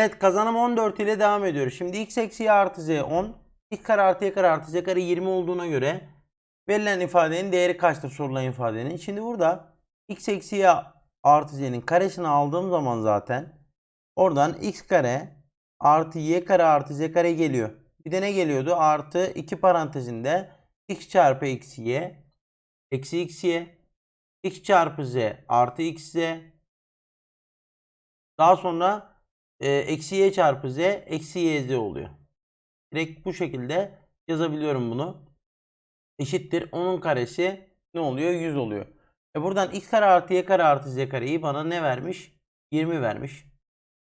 Evet kazanım 14 ile devam ediyoruz. Şimdi x eksi y artı z 10. x kare artı y kare artı z kare 20 olduğuna göre verilen ifadenin değeri kaçtır sorulan ifadenin. Şimdi burada x eksi y artı z'nin karesini aldığım zaman zaten oradan x kare artı y kare artı z kare geliyor. Bir de ne geliyordu? Artı 2 parantezinde x çarpı eksi y eksi x y x çarpı z artı x z daha sonra e, eksi y çarpı z eksi y z oluyor. Direkt bu şekilde yazabiliyorum bunu. Eşittir. Onun karesi ne oluyor? 100 oluyor. E buradan x kare artı y kare artı z kareyi bana ne vermiş? 20 vermiş.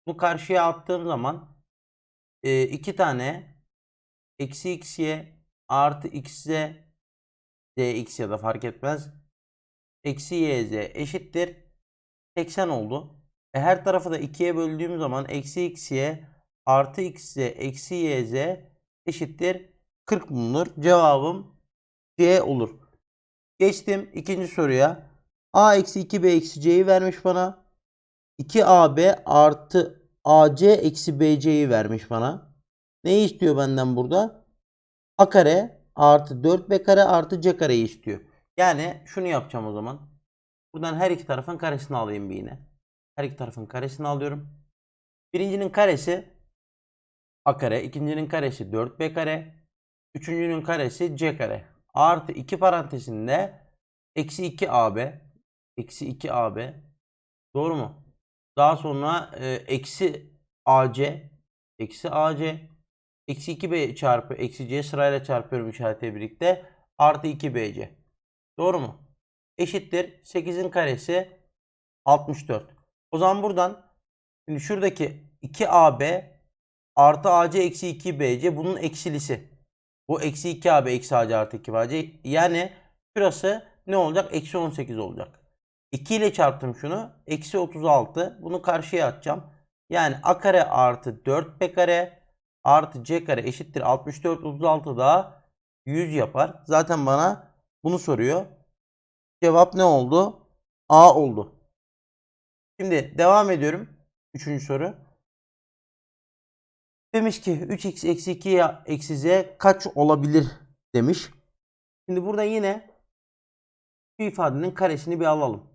Bu karşıya attığım zaman e, iki tane eksi x y artı x z dx ya da fark etmez. Eksi y z eşittir. 80 oldu. E her tarafı da 2'ye böldüğüm zaman eksi xy artı xz eksi yz eşittir 40 bulunur. Cevabım C olur. Geçtim ikinci soruya. A eksi 2B eksi C'yi vermiş bana. 2AB artı AC eksi BC'yi vermiş bana. Neyi istiyor benden burada? A kare artı 4B kare artı C kareyi istiyor. Yani şunu yapacağım o zaman. Buradan her iki tarafın karesini alayım bir yine. Her iki tarafın karesini alıyorum. Birincinin karesi a kare, ikincinin karesi 4b kare, üçüncünün karesi c kare. Artı 2 parantezinde eksi 2ab, eksi 2ab. Doğru mu? Daha sonra e, eksi ac, eksi ac, eksi 2b çarpı eksi c sırayla çarpıyorum işaretiyle birlikte. Artı 2bc. Doğru mu? Eşittir 8'in karesi 64. O zaman buradan şimdi şuradaki 2AB artı AC eksi 2BC bunun eksilisi. Bu eksi 2AB eksi AC artı 2BC. Yani şurası ne olacak? Eksi 18 olacak. 2 ile çarptım şunu. Eksi 36. Bunu karşıya atacağım. Yani A kare artı 4B kare artı C kare eşittir 64 36 daha 100 yapar. Zaten bana bunu soruyor. Cevap ne oldu? A oldu. Şimdi devam ediyorum. Üçüncü soru. Demiş ki 3x eksi 2 eksi z kaç olabilir demiş. Şimdi burada yine şu ifadenin karesini bir alalım.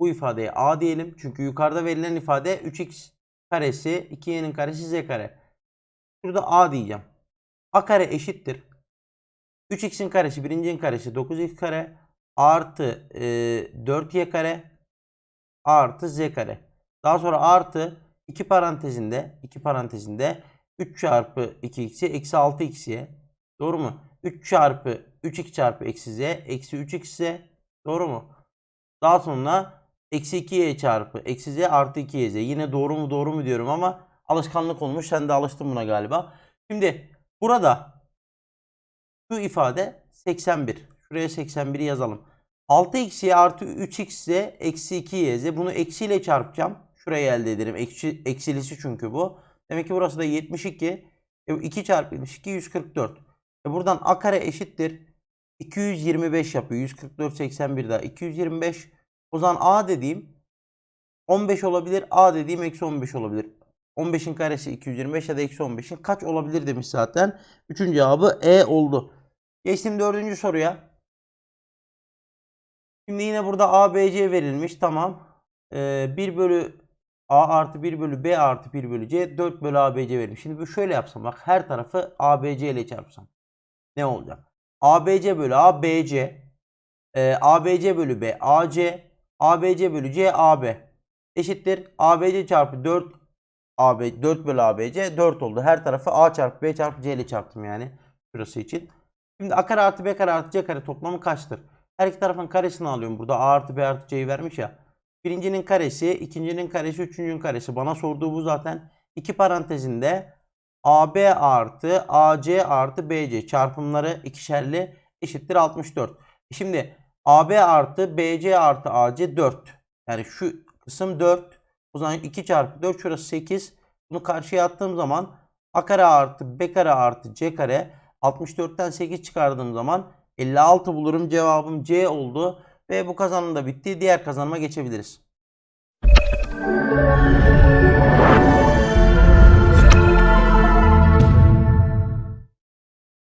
Bu ifadeye a diyelim. Çünkü yukarıda verilen ifade 3x karesi 2y'nin karesi z kare. Burada a diyeceğim. a kare eşittir. 3x'in karesi birincinin karesi 9x kare artı e, 4y kare artı z kare. Daha sonra artı 2 parantezinde 2 parantezinde 3 çarpı 2x'ye eksi 6x'ye. Doğru mu? 3 çarpı 3x çarpı eksi z eksi 3x'e. Doğru mu? Daha sonra eksi 2y çarpı eksi z artı 2yz. Yine doğru mu doğru mu diyorum ama alışkanlık olmuş. Sen de alıştın buna galiba. Şimdi burada şu ifade 81. Şuraya 81'i yazalım. 6xy artı 3xz eksi 2yz. Bunu eksiyle çarpacağım. Şurayı elde ederim. Eksi, eksilisi çünkü bu. Demek ki burası da 72. E, 2 çarpı 72 144. E, buradan a kare eşittir. 225 yapıyor. 144 81 daha. 225. O zaman a dediğim 15 olabilir. A dediğim eksi 15 olabilir. 15'in karesi 225 ya da eksi 15'in kaç olabilir demiş zaten. Üçüncü cevabı E oldu. Geçtim dördüncü soruya. Şimdi yine burada A, B, C verilmiş. Tamam. Ee, 1 bölü A artı 1 bölü B artı 1 bölü C 4 bölü A, B, C verilmiş. Şimdi bu şöyle yapsam bak her tarafı A, B, C ile çarpsam. Ne olacak? A, B, C bölü A, B, C. Ee, A, B, C bölü B, A, C. A, B, C bölü C, A, B. Eşittir. A, B, C çarpı 4 A, B, 4 bölü A, B, C 4 oldu. Her tarafı A çarpı B çarpı C ile çarptım yani. Şurası için. Şimdi A kare artı B kare artı C kare toplamı kaçtır? Her iki tarafın karesini alıyorum. Burada A artı B artı C'yi vermiş ya. Birincinin karesi, ikincinin karesi, üçüncünün karesi. Bana sorduğu bu zaten. İki parantezinde AB artı AC artı BC çarpımları ikişerli eşittir 64. Şimdi AB artı BC artı AC 4. Yani şu kısım 4. O zaman 2 çarpı 4 şurası 8. Bunu karşıya attığım zaman A kare artı B kare artı C kare 64'ten 8 çıkardığım zaman 56 bulurum. Cevabım C oldu. Ve bu kazanım da bitti. Diğer kazanıma geçebiliriz.